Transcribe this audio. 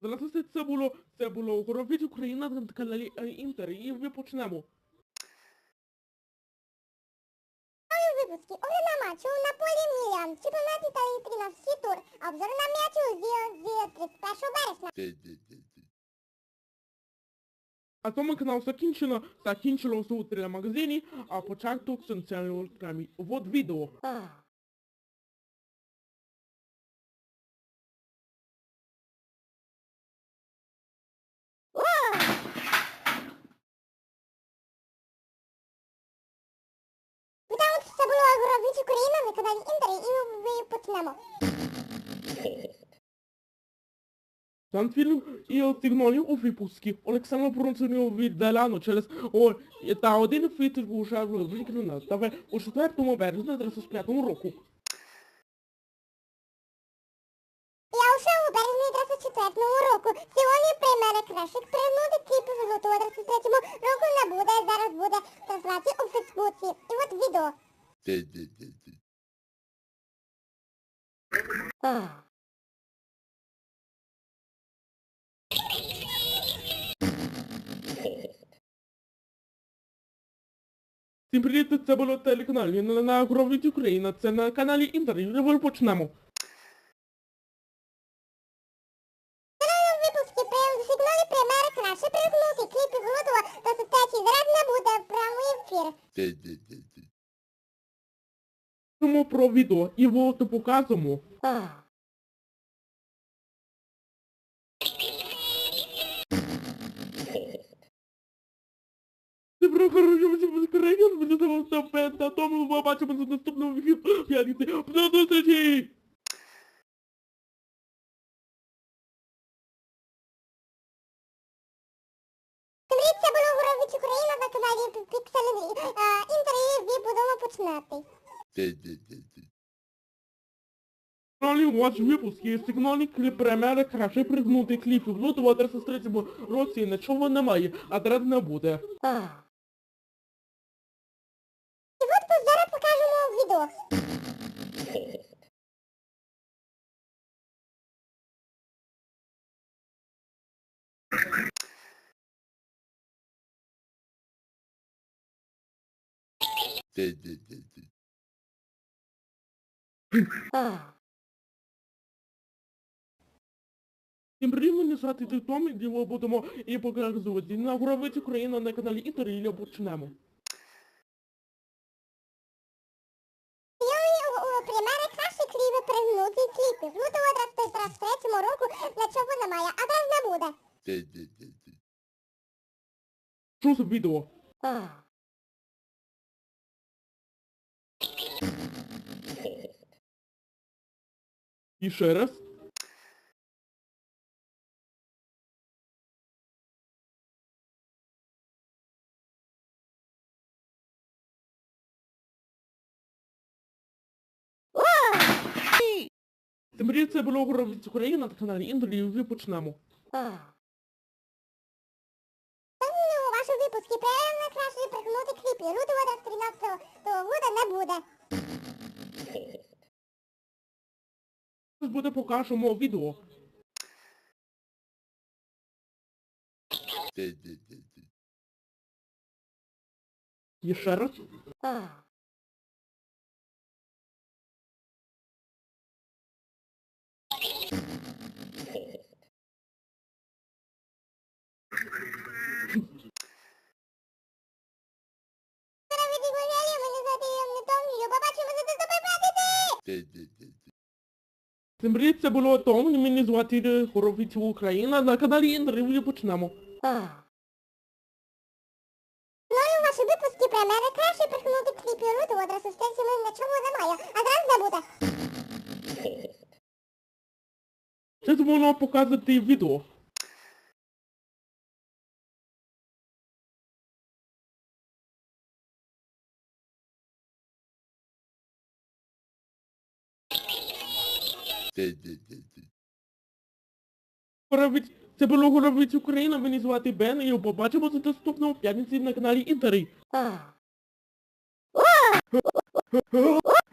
Здравствуйте, це було, це було Горович Україна на каналі Інтер, і ми почнемо. випуски. Огляд на матчу на полі Мілян. Чемпіонат Італії 13 тур. Обзор на м'ячу з, з 31 вересня. А тому канал закінчено, закінчилося у телемагазині, а початок в соціальному рекламі. Вот відео. Вітаю, це було Горович Україна на каналі Інтер і ми почнемо. Сам фільм і сигналів у випуску. Олександр Бронцинов від Деляно через о, та один фіт уже виконано ставе у 4 березня 35 року. Я уже у березні 34 року. Сьогодні прийме кращих пригнути кліпи в лютого 33 року не буде. Зараз буде трансляція у Фейсбуці. І от відео. Всім привіт, це було телеканал на, на Горович Україна, це на каналі Інтер, і ми почнемо. Краще пригнути. Кліпи в лютого 33 зараз не буде прямий ефір. Говоримо про відео і вот показуємо. Ти прохорожуємося без країн, мені там стопен, та тому ми побачимо за наступному відео. П'ятниці. До зустрічі! Це було Горович Україна на каналі Піксель Інтер і ви будемо починати. Сигнальний ваш випуски, сигнальний кліп прем'єри краще пригнути кліпів. Ну, в 33 році нічого немає, а зараз не буде. І от зараз покажемо відео. Всім привіт, мене звати Титом, і ми будемо і показувати на Горович Україна на каналі Інтер, і почнемо. У, у прем'єри краще кліпи пригнути кліпи. В лютого 23 року нічого немає, а зараз не буде. Що за відео? І ще раз. Тим привіт, це було Горович Україна на каналі Інтер, і ми почнемо. Сьогодні у вашому прем'єри краще пригнути кліпи. Лютого 13 року не буде. Зараз буде покажемо відео. І ще раз. Побачимо за це це було Том, і мене звати Хоровіців Україна на каналі Інтер, і ми почнемо. У ваші випуски про мене краще прихнути кліпі руту, одразу кліпи. Лютого 23 нічого немає, а зараз не Це Зараз показати відео. Це було Горович Україна, мені звати Бен, і побачимо за наступного п'ятниці на каналі Інтері.